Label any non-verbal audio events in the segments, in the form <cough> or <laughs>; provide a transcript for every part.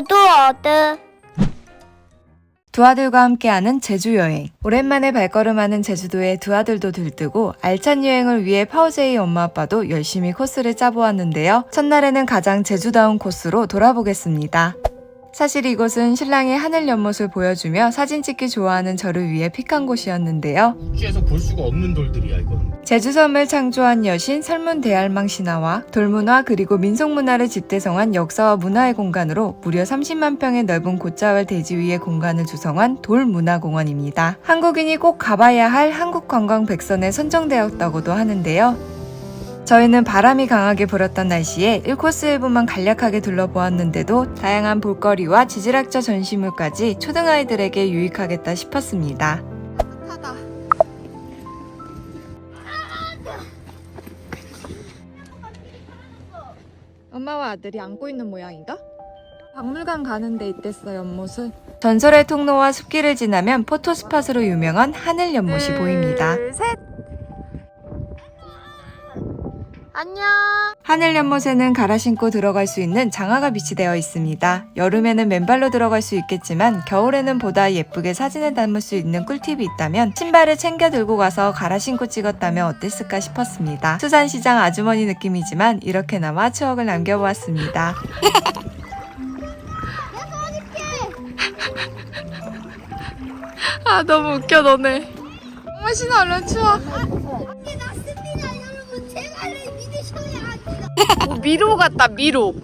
어두 어두 두 아들과 함께하는 제주 여행. 오랜만에 발걸음하는 제주도에 두 아들도 들뜨고 알찬 여행을 위해 파우제이 엄마 아빠도 열심히 코스를 짜보았는데요. 첫날에는 가장 제주다운 코스로 돌아보겠습니다. 사실 이곳은 신랑의 하늘 연못을 보여주며 사진 찍기 좋아하는 저를 위해 픽한 곳이었는데요. 국지에서 볼 수가 없는 돌들이야 이건. 제주섬을 창조한 여신 설문 대할망 신화와 돌문화 그리고 민속 문화를 집대성한 역사와 문화의 공간으로 무려 30만 평의 넓은 곶자왈 대지 위에 공간을 조성한 돌문화공원입니다. 한국인이 꼭 가봐야 할 한국 관광 백선에 선정되었다고도 하는데요. 저희는 바람이 강하게 불었던 날씨에 1코스 일부만 간략하게 둘러보았는데도 다양한 볼거리와 지질학자 전시물까지 초등아이들에게 유익하겠다 싶었습니다. 엄마와 아들이 안고 있는 모양인가? 박물관 가는 데 있댔어 연못은 전설의 통로와 숲길을 지나면 포토스팟으로 유명한 하늘 연못이 보입니다. 셋. 안녕. 하늘 연못에는 갈아 신고 들어갈 수 있는 장화가 비치되어 있습니다. 여름에는 맨발로 들어갈 수 있겠지만 겨울에는 보다 예쁘게 사진을 담을 수 있는 꿀팁이 있다면 신발을 챙겨 들고 가서 갈아 신고 찍었다면 어땠을까 싶었습니다. 수산시장 아주머니 느낌이지만 이렇게나마 추억을 남겨보았습니다. 아 너무 웃겨 너네. 엄마 신어 얼른 추워. 어, 미로 같다 미로.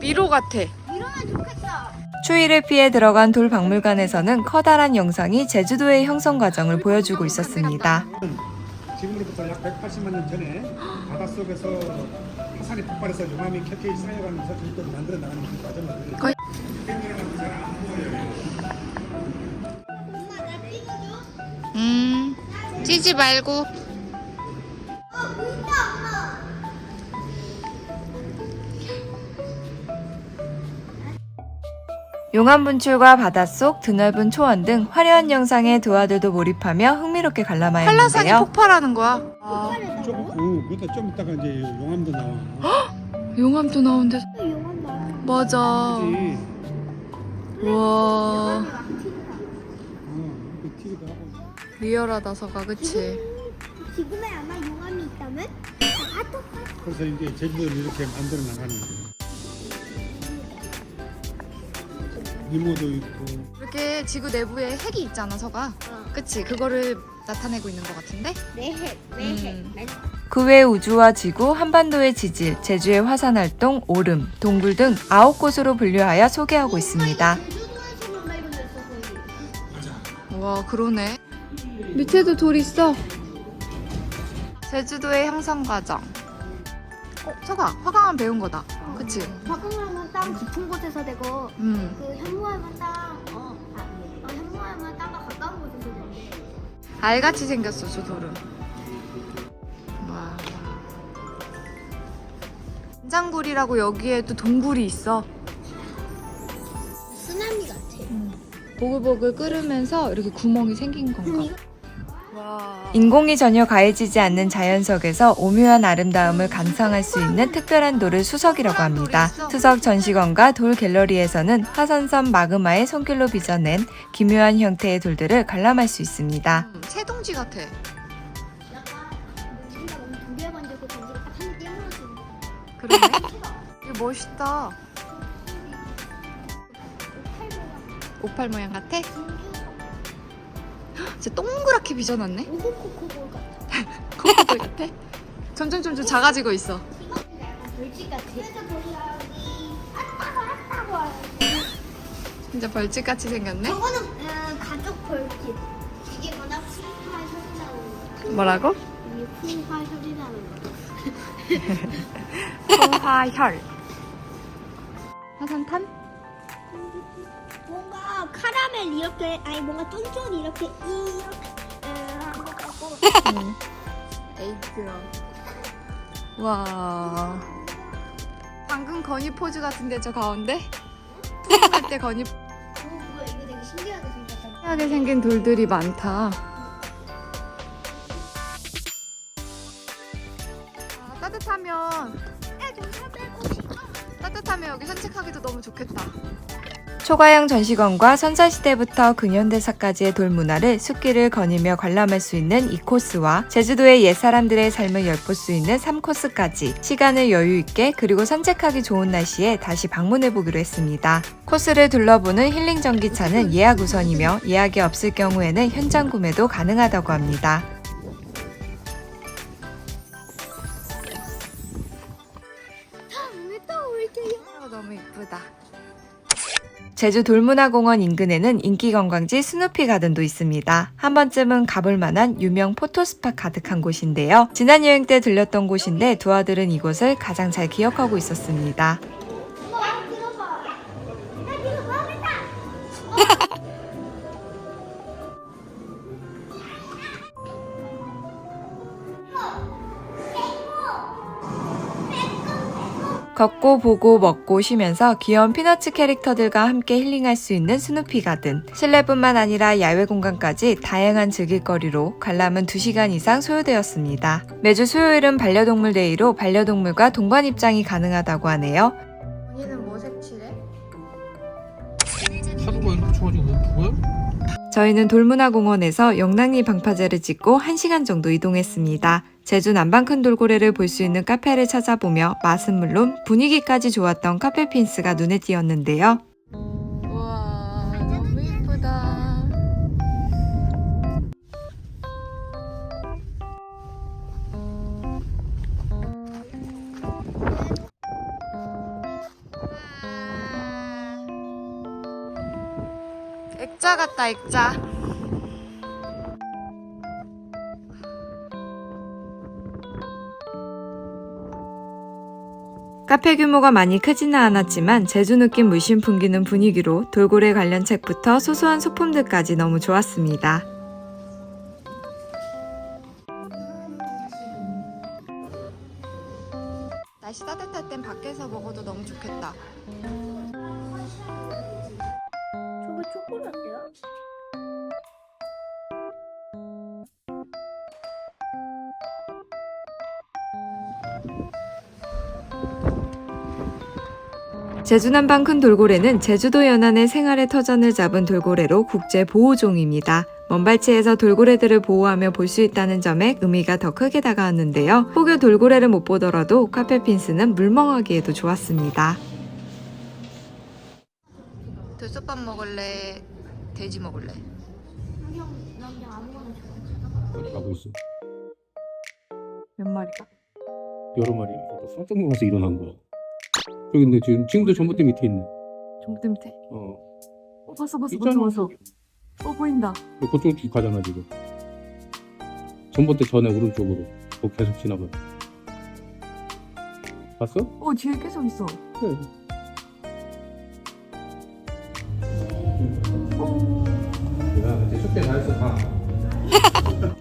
미로 같아. 이러면 좋겠다 추위를 피해 들어간 돌박물관에서는 커다란 영상이 제주도의 형성 과정을 보여주고 있었습니다. 지금부터 약 180만 년 전에 바닷속에서 화산이 폭발해서 용암이 켜켜이 쌓여가면서 지금까지 만들어 나가는 그 과정을 거의- 엄마 나 찍어줘 음. 찌지 말고. 용암 분출과 바닷속, 드넓은 초원 등 화려한 영상에 두 아들도 몰입하며 흥미롭게 한라산이 관람하였는데요. 폭발하는 거야. 조금 어, 그것도 좀 있다가 이제 용암도 나와. 용암도 나온대. 용암 나 맞아. 그치? 와. 어, 그 하고. 리얼하다 서가 그치. 지금에 아마 용암이 있다면 그래서 이제 제주도를 이렇게 만들어 나가는 거예요. 이모도 있고. 이렇게 지구 내부에 핵이 있잖아 서가. 그치 그거를 나타내고 있는 것 같은데. 네핵 음. 네핵 그외 우주와 지구, 한반도의 지질, 제주의 화산 활동, 오름, 동굴 등 아홉 곳으로 분류하여 소개하고 있습니다. 와 그러네. 밑에도 돌 있어. 제주도의 형성 과정. 어 서가 화강암 배운 거다. 그치. 화강암은 땅 깊은 곳에서 되고 음. 그 현무암은 땅 어, 아, 어 현무암은 땅과 가까운 곳에서 되는데 알같이 생겼어 저 돌은. 와. 장굴이라고 여기에도 동굴이 있어. 쓰나미 같아 보글보글 끓으면서 이렇게 구멍이 생긴 건가? 와. 인공이 전혀 가해지지 않는 자연석에서 오묘한 아름다움을 감상할 수 있는 특별한 돌을 수석이라고 합니다. 수석 전시관과 돌 갤러리에서는 화산섬 마그마의 손길로 빚어낸 기묘한 형태의 돌들을 관람할 수 있습니다. 음, 새동지 같아. 그러네. 이거 멋있다. 오팔 모양 같아? 진짜 동그랗게 빚어놨네. 오고코코볼 같아 코코볼 같아? 점점 점점 작아지고 있어. 약간 돌집 같아 그래서 거기 아따고 아따고 하요. 진짜 벌집같이 생겼네. 저거는 음, 가족 벌집 이게 뭐나 쿵하 소리 나는 거 뭐라고? 이게 쿵하 소리 나는 거 <laughs> 송화혈. 화산탄? 뭔가 카라멜 이렇게 아니 뭔가 쫀쫀 이렇게 이렇게 한것 같고 에이드럼. 와. 방금 건이 포즈 같은데 저 가운데? 푸딩할 때 건이 오 뭐야 이거 되게 신기하게 생겼다 신기하게 생긴 돌들이 많다. 아, 따뜻하면 빼고 싶어 따뜻하면 여기 산책하기도 너무 좋겠다. 초가형 전시관과 선사시대부터 근현대사까지의 돌문화를 숲길을 거니며 관람할 수 있는 이 코스와 제주도의 옛사람들의 삶을 엿볼 수 있는 3코스까지 시간을 여유 있게 그리고 산책하기 좋은 날씨에 다시 방문해 보기로 했습니다. 코스를 둘러보는 힐링 전기차는 예약 우선이며 예약이 없을 경우에는 현장 구매도 가능하다고 합니다. 제주 돌문화공원 인근에는 인기 관광지 스누피 가든도 있습니다. 한 번쯤은 가볼 만한 유명 포토스팟 가득한 곳인데요. 지난 여행 때 들렸던 곳인데 두 아들은 이곳을 가장 잘 기억하고 있었습니다. 걷고 보고 먹고 쉬면서 귀여운 피너츠 캐릭터들과 함께 힐링할 수 있는 스누피 가든. 실내뿐만 아니라 야외 공간까지 다양한 즐길거리로 관람은 2시간 이상 소요되었습니다. 매주 수요일은 반려동물 데이로 반려동물과 동반 입장이 가능하다고 하네요. 언니는 뭐 색칠해? 하루가 이렇게 쳐가지고 뭐 그거야? 저희는 돌문화 공원에서 영랑리 방파제를 찍고 1시간 정도 이동했습니다. 제주 남방 큰 돌고래를 볼 수 있는 카페를 찾아보며 맛은 물론 분위기까지 좋았던 카페핀스가 눈에 띄었는데요. 우와 너무 이쁘다. 액자 같다 액자. 카페 규모가 많이 크지는 않았지만 제주 느낌 물씬 풍기는 분위기로 돌고래 관련 책부터 소소한 소품들까지 너무 좋았습니다. 날씨 따뜻할 땐 밖에서 먹어도 너무 좋겠다. 저거 초콜릿이야? 제주 남방 큰 돌고래는 제주도 연안의 생활의 터전을 잡은 돌고래로 국제 보호종입니다. 먼발치에서 돌고래들을 보호하며 볼 수 있다는 점에 의미가 더 크게 다가왔는데요. 혹여 돌고래를 못 보더라도 카페핀스는 물멍하기에도 좋았습니다. 돌솥밥 먹을래? 돼지 먹을래? 어디 가고 있어? 몇 마리가? 여러 마리. 또 깜짝 놀라서 일어난 거야. 저기 근데 지금 지금도 전봇대 밑에 있네. 종대 밑에. 어. 어, 봤어, 봤어, 있잖아. 어, 보인다. 그쪽 쭉 가잖아 지금. 전봇대 전에 오른쪽으로. 거기 계속 지나가. 봤어? 어, 뒤에 계속 있어. 그래.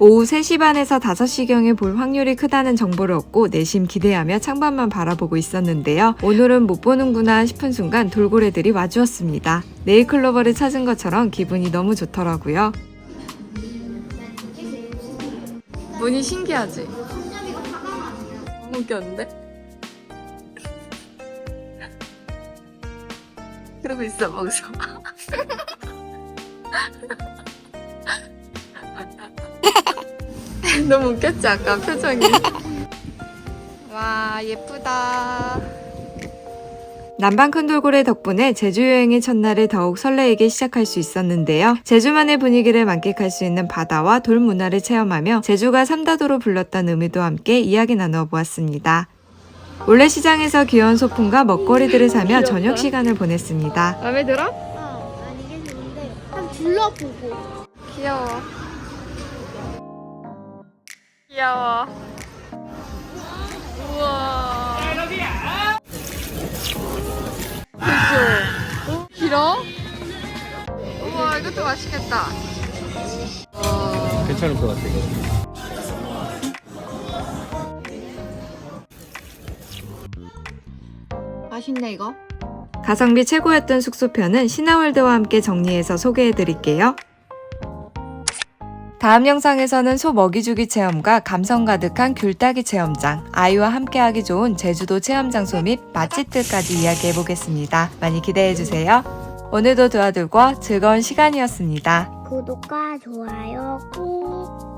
오후 3시 반에서 5시경에 볼 확률이 크다는 정보를 얻고 내심 기대하며 창밖만 바라보고 있었는데요. 오늘은 못 보는구나 싶은 순간 돌고래들이 와주었습니다. 네일클로버를 찾은 것처럼 기분이 너무 좋더라고요. 문이 신기하지? 너무 웃겼는데? <laughs> 그러고 있어 거기서 너무 웃겼지 아까 표정이 <laughs> 와 예쁘다 남방 큰 돌고래 덕분에 제주 여행의 첫날을 더욱 설레이게 시작할 수 있었는데요. 제주만의 분위기를 만끽할 수 있는 바다와 돌 문화를 체험하며 제주가 삼다도로 불렀던 의미도 함께 이야기 나누어 보았습니다. 올레 시장에서 귀여운 소품과 먹거리들을 사며 저녁 시간을 보냈습니다. 마음에 들어? 어, 아니 이게 좋은데 한번 둘러보고. 귀여워 귀여워 우와 그죠? 길어? 우와 이것도 맛있겠다 와 괜찮을 것 같아. 맛있네 이거 가성비 최고였던 숙소편은 신화월드와 함께 정리해서 소개해드릴게요. 다음 영상에서는 소 먹이주기 체험과 감성 가득한 귤따기 체험장, 아이와 함께하기 좋은 제주도 체험 장소 및 맛집들까지 이야기해 보겠습니다. 많이 기대해 주세요. 오늘도 두아들과 즐거운 시간이었습니다. 구독과 좋아요 꾹